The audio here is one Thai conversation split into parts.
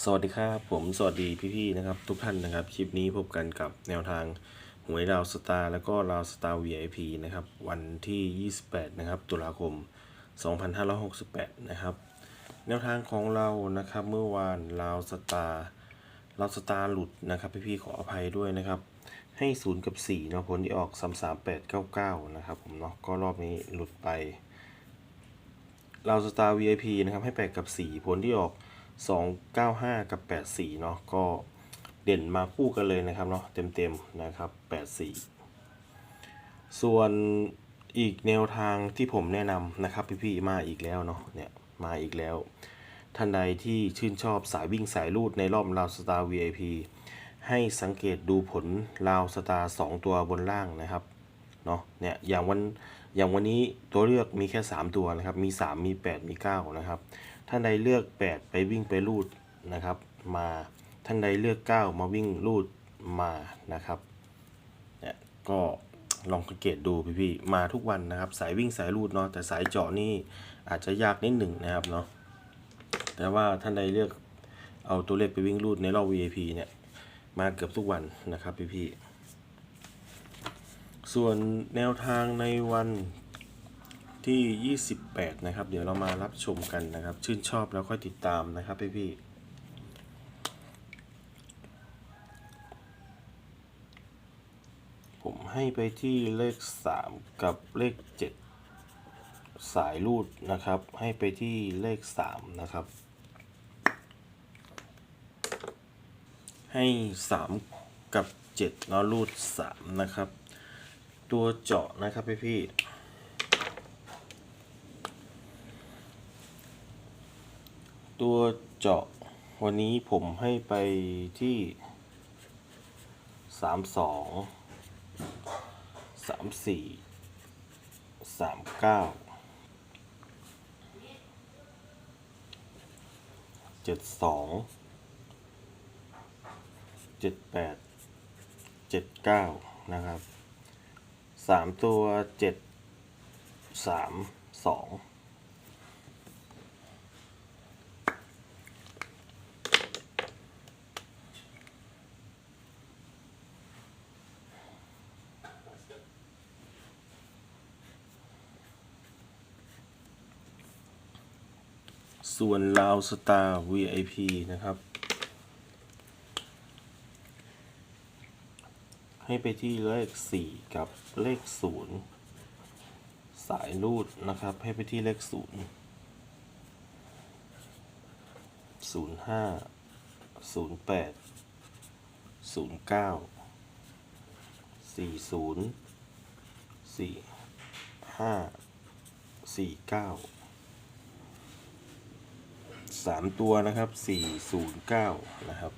สวัสดีครับผมสวัสดีพี่ๆนะครับ ทุกท่านนะครับ คลิปนี้พบกันกับแนวทางหวยดาวสตาร์แล้วก็ราวสตาร์ VIP นะครับ วันที่ 28 นะครับ ตุลาคม 2568 นะครับ แนวทางของเรานะครับ เมื่อวานราวสตาร์ราวสตาร์หลุดนะครับ พี่ๆขออภัยด้วยนะครับ ให้ 0 กับ4เนาะผลที่ออก 33899 นะครับผมเนาะก็รอบนี้หลุดไปเราสตาร์ VIP นะครับให้8กับ 4 ผลที่ออก 295 กับ 84 เนาะก็เด่นมาคู่กันเลยนะครับเนาะเต็มๆนะครับ 84 ส่วนอีกแนวทางที่ผมแนะนำนะครับพี่ๆมาอีกแล้วเนาะเนี่ยมาอีกแล้ว ท่านใดที่ชื่นชอบสายวิ่งสายลูดในรอบราวสตาร์ VIP ให้สังเกตดูผลราวสตาร์2ตัวบนล่างนะครับเนาะเนี่ยอย่างวันอย่างวันนี้ตัวเลือกมีแค่ 3 ตัวนะครับ มี 3 มี 8 มี 9 นะครับ ท่านใดเลือก 8 ไปวิ่งไปรูดนะครับ มาท่านใดเลือก 9 มาวิ่งรูดมานะครับเนี่ยก็ลองสังเกตดูพี่ๆมาทุกวันนะครับ สายวิ่งสายรูดเนาะแต่สายเจาะนี่อาจจะยากนิดหนึ่งนะครับเนาะแต่ว่าท่านใดเลือกเอาตัวเลขไปวิ่งรูดในรอบ VIP เนี่ยมาเกือบทุกวันนะครับพี่ๆส่วนแนวทางในวัน ที่ 28 นะครับ เดี๋ยวเรามารับชมกันนะครับ ชื่นชอบแล้วค่อยติดตามนะครับพี่พี่ผมให้ไปที่เลข 3 กับเลข 7 สายรูดนะครับ ให้ไปที่เลข 3 นะครับ ให้ 3 กับ7เนาะรูด 3 นะครับ ตัวเจาะนะครับพี่พี่ ตัวเจาะวันนี้ผมให้ไปที่สามสองสามสี่สามเก้าเจ็ดสองเจ็ดแปดเจ็ดเก้านะครับสามตัวเจ็ดสามสอง ส่วนลาวสตาร์ VIP นะครับ ให้ไปที่เลข 4 กับเลข 0 สายรูดนะครับ ให้ไปที่เลข 0 0 5 0 8 0 9 4 0 4 5 49 5 4 9 3ตัวนะครับ4 0 9นะครับ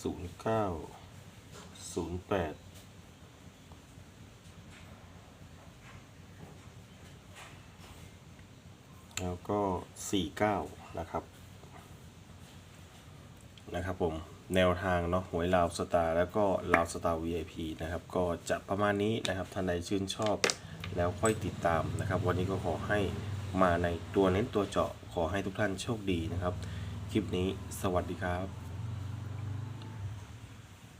ศูนย์เก้าศูนย์แปดแล้วก็สี่เก้านะครับ นะครับผม แนวทางเนาะหวยลาวสตาร์แล้วก็ลาวสตาร์ VIP นะครับ ก็จะประมาณนี้นะครับท่านใดชื่นชอบแล้วค่อยติดตามนะครับ วันนี้ก็ขอให้มาในตัวเน้นตัวเจาะขอให้ทุกท่านโชคดีนะครับ คลิปนี้สวัสดีครับ